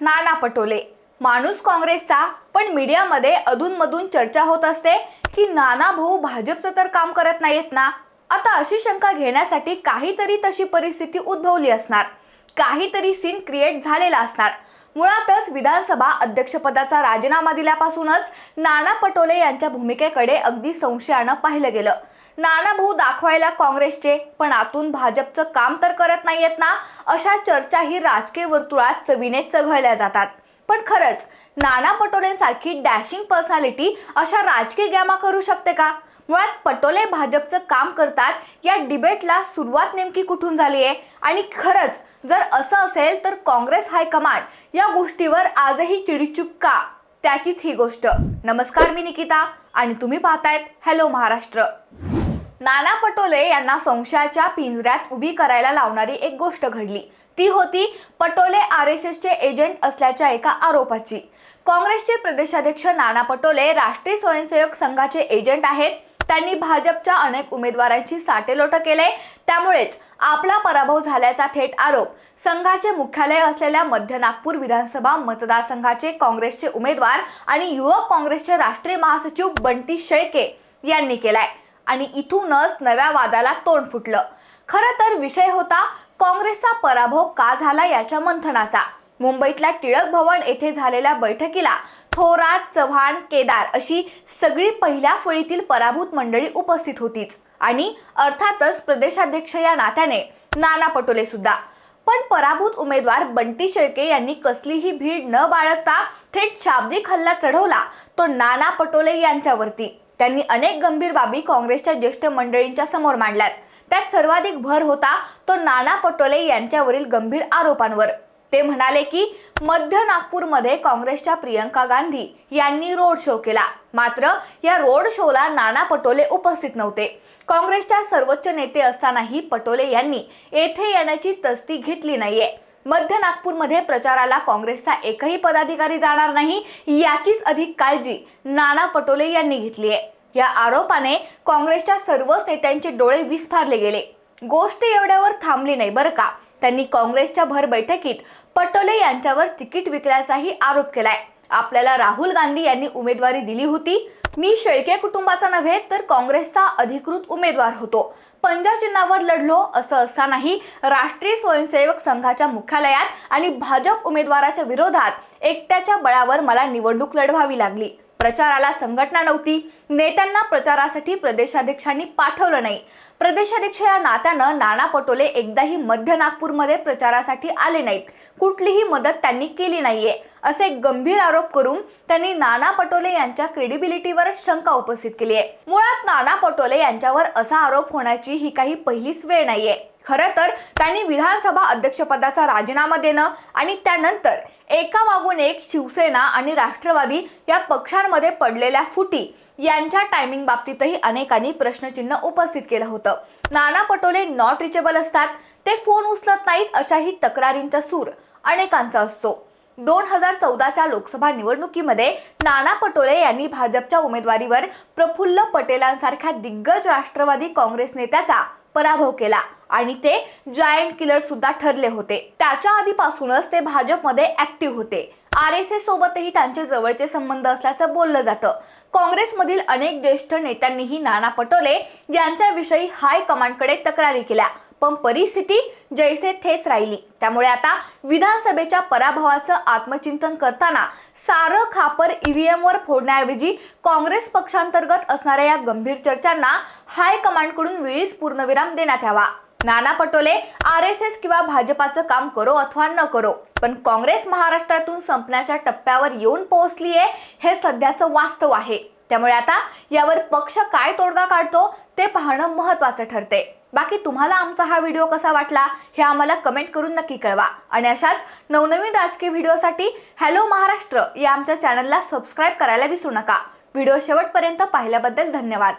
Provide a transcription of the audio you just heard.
नाना पटोले. माणूस काँग्रेसचा पण मीडियामध्ये अधूनमधून चर्चा होत असते की नाना भाऊ भाजपचं तर काम करत नाहीत ना? आता अशी शंका घेण्यासाठी काहीतरी तशी परिस्थिती उद्भवली असणार. काहीतरी सीन क्रिएट झालेला असणार. मुळातच विधानसभा अध्यक्षपदाचा राजीनामा दिल्यापासूनच नाना पटोले यांच्या भूमिकेकडे अगदी संशयानं पाहिलं गेलं. नाना भाऊ दाखवायला काँग्रेसचे पण आतून भाजपचं काम तर करत नाहीयेत ना अशा चर्चाही राजकीय वर्तुळात चवीने चघळल्या जातात. पण खरंच नाना पटोलेंसारखी डॅशिंग पर्सनॅलिटी अशा राजकीय गॅमा करू शकते का? मुळात पटोले भाजपचं काम करतात या डिबेटला सुरुवात नेमकी कुठून झाली आहे? आणि खरंच जर असं असेल तर काँग्रेस हायकमांड या गोष्टीवर आजही चिडीचूप का? त्याचीच ही गोष्ट. नमस्कार मी निकिता आणि तुम्ही पाहतायत हॅलो महाराष्ट्र नाना पटोले यांना संशयाच्या पिंजऱ्यात उभी करायला लावणारी एक गोष्ट घडली. ती होती पटोले आर एस एसचे एजंट असल्याच्या एका आरोपाची. काँग्रेसचे प्रदेशाध्यक्ष नाना पटोले राष्ट्रीय स्वयंसेवक संघाचे एजंट आहेत. त्यांनी भाजपच्या अनेक उमेदवारांची साटेलोट केले. त्यामुळेच आपला पराभव झाल्याचा थेट आरोप. संघाचे मुख्यालय असलेल्या मध्य नागपूर विधानसभा मतदारसंघाचे काँग्रेसचे उमेदवार आणि युवक काँग्रेसचे राष्ट्रीय महासचिव बंटी शेळके यांनी केलाय. आणि इथूनच नव्या वादाला तोंड फुटलं. खरं तर विषय होता काँग्रेसचा पराभव का झाला याच्या मंथनाचा. मुंबईतल्या टिळक भवन येथे झालेल्या बैठकीला थोरात चव्हाण केदार अशी सगळी पहिल्या फळीतील पराभूत मंडळी उपस्थित होतीच. आणि अर्थातच प्रदेशाध्यक्ष या नात्याने नाना पटोले सुद्धा. पण पराभूत उमेदवार बंटी शेळके यांनी कसलीही भीड न बाळगता थेट शाब्दिक हल्ला चढवला तो नाना पटोले यांच्यावरती. त्यांनी अनेक गंभीर बाबी काँग्रेसच्या ज्येष्ठ मंडळींच्या समोर मांडल्यात. त्यात सर्वाधिक भर होता तो नाना पटोले यांच्यावरील गंभीर आरोपांवर. ते म्हणाले की मध्य नागपूरमध्ये काँग्रेसच्या प्रियंका गांधी यांनी रोड शो केला. मात्र या रोड शोला नाना पटोले उपस्थित नव्हते. काँग्रेसच्या सर्वोच्च नेते असतानाही पटोले यांनी येथे येण्याची तस्ती घेतली नाहीये. मध्य नागपूरमध्ये प्रचाराला काँग्रेसचा एकही पदाधिकारी जाणार नाही याचीच अधिक काळजी नाना पटोले यांनी घेतली आहे या आरोपाने काँग्रेसच्या सर्वच नेत्यांचे डोळे विस्फारले गेले. गोष्ट एवढ्यावर थांबली नाही बरं का? त्यांनी काँग्रेसच्या भर बैठकीत पटोले यांच्यावर तिकीट विकल्याचाही आरोप केलाय. आपल्याला राहुल गांधी यांनी उमेदवारी दिली होती. मी शेळके कुटुंबाचा नव्हे तर काँग्रेसचा अधिकृत उमेदवार होतो. पंजा चिन्हावर लढलो असं असतानाही राष्ट्रीय स्वयंसेवक संघाच्या मुख्यालयात आणि भाजप उमेदवाराच्या विरोधात एकट्याच्या बळावर मला निवडणूक लढवावी लागली. प्रचाराला संघटना नव्हती. नेत्यांना प्रचारासाठी प्रदेशाध्यक्षांनी पाठवलं नाही. प्रदेशाध्यक्ष या नात्यानं नाना पटोले एकदाही मध्य नागपूरमध्ये प्रचारासाठी आले नाहीत. कुठलीही मदत त्यांनी केली नाहीये. असे गंभीर आरोप करून त्यांनी नाना पटोले यांच्या क्रेडिबिलिटीवर शंका उपस्थित केली आहे मुळात नाना पटोले यांच्यावर असा आरोप होण्याची ही काही पहिलीच वेळ नाहीये. खरं तर त्यांनी विधानसभा अध्यक्षपदाचा राजीनामा देणं आणि त्यानंतर एका मागून एक शिवसेना आणि राष्ट्रवादी या पक्षांमध्ये पडलेल्या फुटी यांच्या टायमिंग बाबतीतही अनेकांनी प्रश्नचिन्ह उपस्थित केलं होतं. नाना पटोले नॉट रिचेबल असतात. ते फोन उचलत नाहीत अशाही तक्रारींचा सूर अनेकांचा असतो. दोन हजार चौदाच्या लोकसभा निवडणुकीमध्ये नाना पटोले यांनी भाजपच्या उमेदवारीवर प्रफुल्ल पटेलांसारख्या दिग्गज राष्ट्रवादी काँग्रेस नेत्याचा पराभव केला. आणि ते जायंट किलर सुद्धा ठरले होते. त्याच्या आधीपासूनच ते भाजपमध्ये ऍक्टिव्ह होते. आर एस एस सोबतही त्यांचे जवळचे संबंध असल्याचं बोललं जातं. काँग्रेसमधील अनेक ज्येष्ठ नेत्यांनीही नाना पटोले यांच्याविषयी हाय कमांडकडे तक्रारी केल्या. पण परिस्थिती जैसे थेच राहिली. त्यामुळे आता विधानसभेच्या पराभवाचं आत्मचिंतन करताना सारं खापर ईव्हीएम वर फोडण्याऐवजी काँग्रेस पक्षांतर्गत असणाऱ्या या गंभीर चर्चांना हायकमांडकडून वेळीच पूर्णविराम देण्यात यावा. Nana Patole R S S किंवा भाजपाचं काम करो अथवा न करो पण काँग्रेस महाराष्ट्रातून संपण्याच्या टप्प्यावर येऊन पोहोचलीये हे सध्याचं वास्तव आहे. त्यामुळे आता यावर पक्ष काय तोडगा काढतो ते पाहणं महत्वाचं ठरते बाकी तुम्हाला आमचा हा व्हिडिओ कसा वाटला हे आम्हाला कमेंट करून नक्की कळवा. आणि अशाच नवनवीन राजकीय व्हिडिओसाठी हॅलो महाराष्ट्र या आमच्या चॅनलला सबस्क्राईब करायला विसरू नका. व्हिडिओ शेवटपर्यंत पाहिल्याबद्दल धन्यवाद.